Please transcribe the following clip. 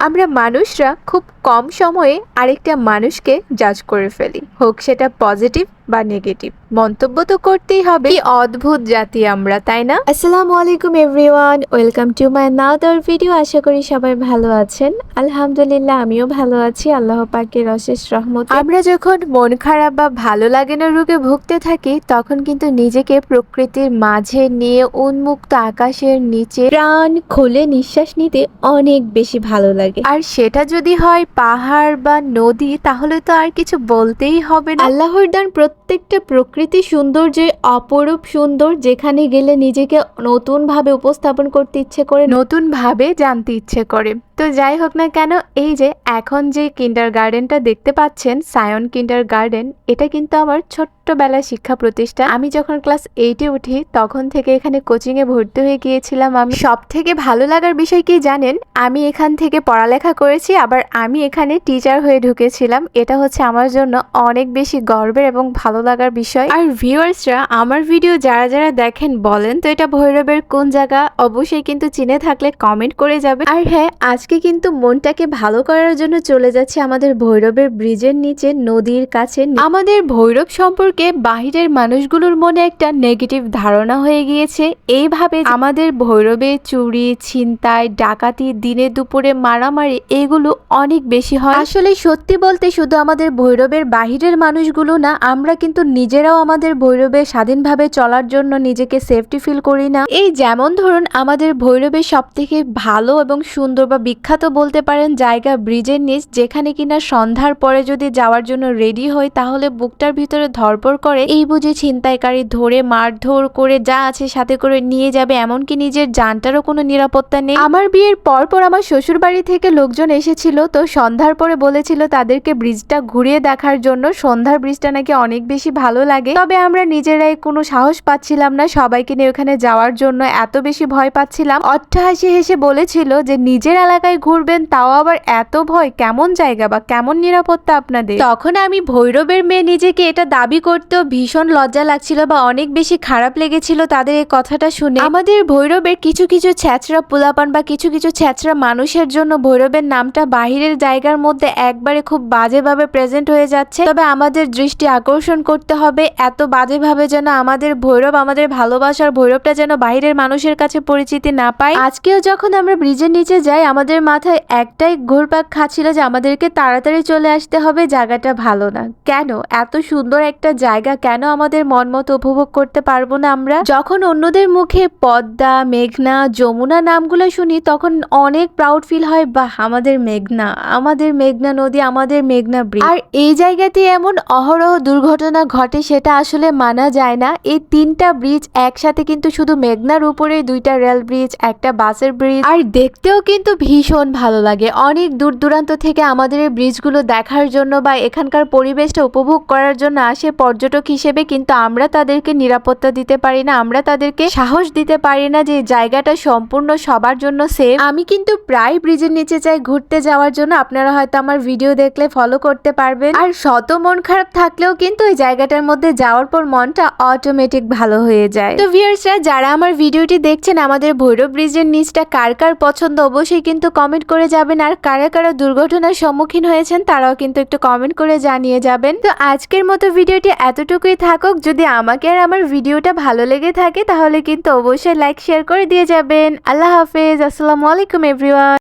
আমরা মানুষরা খুব কম সময়ে আরেকটা মানুষকে জাজ করে ফেলি। হোক সেটা পজিটিভ বা নেগেটিভ মন্তব্য তো করতেই হবে। অদ্ভুত জাতি আমরা তাই না? আসসালামু আলাইকুম everyone welcome to my another video আশা করি সবাই ভালো আছেন। আলহামদুলিল্লাহ আমিও ভালো আছি আল্লাহ পাকের অশেষ রহমত। আমরা যখন মন খারাপ বা ভালো লাগে না রোগে ভুগতে থাকি তখন কিন্তু নিজেকে প্রকৃতির মাঝে নিয়ে উন্মুক্ত আকাশের নিচে প্রাণ খুলে নিঃশ্বাস নিতে অনেক বেশি ভালো লাগে। আর সেটা যদি হয় পাহাড় বা নদী তাহলে তো আর কিছু বলতেই হবে না। আল্লাহর দান প্রত্যেকটা প্রকৃতি সৌন্দর্যে অপরূপ সুন্দর যেখানে গেলে নিজেকে নতুনভাবে উপস্থাপন করতে ইচ্ছে করে, নতুনভাবে জানতে ইচ্ছে করে। তো যাই হোক না কেন, এই যে এখন যে কিন্ডার গার্ডেনটা দেখতে পাচ্ছেন সায়ন কিন্ডার গার্ডেন এটা কিন্তু আমার ছোট্টবেলার শিক্ষা প্রতিষ্ঠান আমি যখন ক্লাস এইটে উঠি, তখন থেকে এখানে কোচিংয়ে ভর্তি হয়ে গিয়েছিলাম আমি। সব থেকে ভালো লাগার বিষয় কি জানেন? আমি এখান থেকে পড়ালেখা করেছি, আবার আমি এখানে টিচার হয়ে ঢুকেছিলাম। এটা হচ্ছে আমার জন্য অনেক বেশি গর্বের এবং ভালো লাগার বিষয়। আর ভিউয়ার্সরা আমার ভিডিও যারা যারা দেখেন বলেন তো এটা ভৈরবের কোন জায়গা? অবশ্যই কিন্তু চিনে থাকলে কমেন্ট করে যাবে আর হ্যাঁ আজকে কিন্তু মনটাকে ভালো করার জন্য চলে যাচ্ছে আমাদের ভৈরবের ব্রিজের নিচে, নদীর কাছে। আমাদের ভৈরব সম্পর্কে বাহিরের মানুষগুলোর মনে একটা নেগেটিভ ধারণা হয়ে গিয়েছে। এইভাবে আমাদের ভৈরবে চুরি, ছিনতাই, ডাকাতি, দিনে দুপুরে মারামারি এগুলো অনেক বেশি হয়। আসলে সত্যি বলতে শুধু আমাদের ভৈরবের বাহিরের মানুষগুলো না, আমরা কিন্তু নিজেরাও আমাদের ভৈরবে স্বাধীনভাবে চলার জন্য নিজেকে সেফটি ফিল করি না। এই যেমন ধরুন আমাদের ভৈরবের সব থেকে ভালো এবং সুন্দর বা বিখ্যাত বলতে পারেন জায়গা ব্রিজের নিচ, যেখানে কিনা সন্ধ্যার পরে যদি যাওয়ার জন্য রেডি হই, তাহলে বুকটার ভিতরে ধরপড় করে এই বুঝে ছিনতাইকারী ধরে মারধর করে যা আছে সাথে করে নিয়ে যাবে, এমনকি নিজের জানটারও কোনো নিরাপত্তা নেই। আমার বিয়ের পর পর আমার শ্বশুর বাড়ি থেকে লোকজন এসেছিল, তো সন্ধ্যার পরে বলেছিল তাদেরকে ব্রিজটা ঘুরিয়ে দেখার জন্য। সন্ধ্যার ব্রিজটা নাকি অনেক বেশি ভালো লাগে। তবে আমরা নিজেরাই কোনো সাহস পাচ্ছিলাম না সবাইকে নিয়ে ওখানে যাওয়ার জন্য। এত বেশি ভয় পাচ্ছিলাম। অট্টহাসি হেসে বলেছিল যে, নিজের এলাকায় ঘুরবেন, তাও আবার এত ভয়? কেমন জায়গা বা কেমন নিরাপত্তা আপনাদের? তখন আমি ভৈরবের মেয়ে নিজেকে এটা দাবি করতেও ভীষণ লজ্জা লাগছিল বা অনেক বেশি খারাপ লেগেছিল তাদের এই কথাটা শুনে। আমাদের ভৈরবের কিছু কিছু ছ্যাচরা পোলাপান বা কিছু কিছু ছ্যাচরা মানুষের জন্য ভৈরবের নামটা বাহিরের জায়গার মধ্যে একবারে খুব বাজেভাবে প্রেজেন্ট হয়ে যাচ্ছে। তবে আমাদের দৃষ্টি আকর্ষণ করতে হবে। এত বাজেভাবে যেন আমাদের ভৈরব, আমাদের ভালোবাসার ভৈরবটা যেন বাহিরের মানুষের কাছে পরিচিতি না পায়। আজকেও যখন আমরা ব্রিজের নিচে যাই, আমাদের মাথায় একটাই ঘোরপাক খাচ্ছিল যে আমাদেরকে তাড়াতাড়ি চলে আসতে হবে, জায়গাটা ভালো না। কেন? এত সুন্দর একটা জায়গা, কেন আমাদের মন মতো উপভোগ করতে পারব না আমরা? যখন অন্যদের মুখে পদ্মা, মেঘনা, যমুনা নামগুলো শুনি, তখন অনেক প্রাউড ফিল হয়, বাহ, আমাদের মেঘনা আমাদের মেঘনা নদী, আমাদের মেঘনা ব্রিজ আর এই জায়গাতে এমন অহরহ দুর্ঘটনা ঘটে সেটা আসলে মানা যায় না। এই তিনটা ব্রিজ একসাথে কিন্তু শুধু মেঘনার উপরে দুইটা রেল ব্রিজ একটা বাসের ব্রিজ আর দেখতেও কিন্তু ভীষণ ভালো লাগে। অনেক দূর দূরান্ত থেকে আমাদের এই ব্রিজগুলো দেখার জন্য বা এখানকার পরিবেশটা উপভোগ করার জন্য আসে পর্যটক হিসেবে, কিন্তু আমরা তাদেরকে নিরাপত্তা দিতে পারি না, আমরা তাদেরকে সাহস দিতে পারি না যে জায়গাটা সম্পূর্ণ সবার জন্য সেফ আমি কিন্তু প্রায় ব্রিজের নিচে চাই ঘুরতে যাওয়ার জন্য, আপনারা হয়তো আমার ভিডিও দেখলে ফলো করতে পারবেন। আর শত মন খারাপ থাকলেও কিন্তু ওই জায়গাটার মধ্যে যাওয়ার পর মনটা অটোমেটিক ভালো হয়ে যায়। তো ভিউয়ার্সরা যারা আমার ভিডিওটি দেখছেন, আমাদের ভৈরব ব্রিজের নিচটা কার কার পছন্দ, অবশ্যই কিন্তু কমেন্ট করে যাবেন। আর কারা কারা দুর্ঘটনার সম্মুখীন হয়েছেন, তারাও কিন্তু একটু কমেন্ট করে জানিয়ে যাবেন। তো আজকের মতো ভিডিওটি এতটুকুই থাকুক, যদি আমাকে আর আমার ভিডিওটা ভালো লেগে থাকে, তাহলে কিন্তু অবশ্যই লাইক শেয়ার করে দিয়ে যাবেন। আল্লাহ হাফেজ, আসসালামু আলাইকুম এভরিওয়ান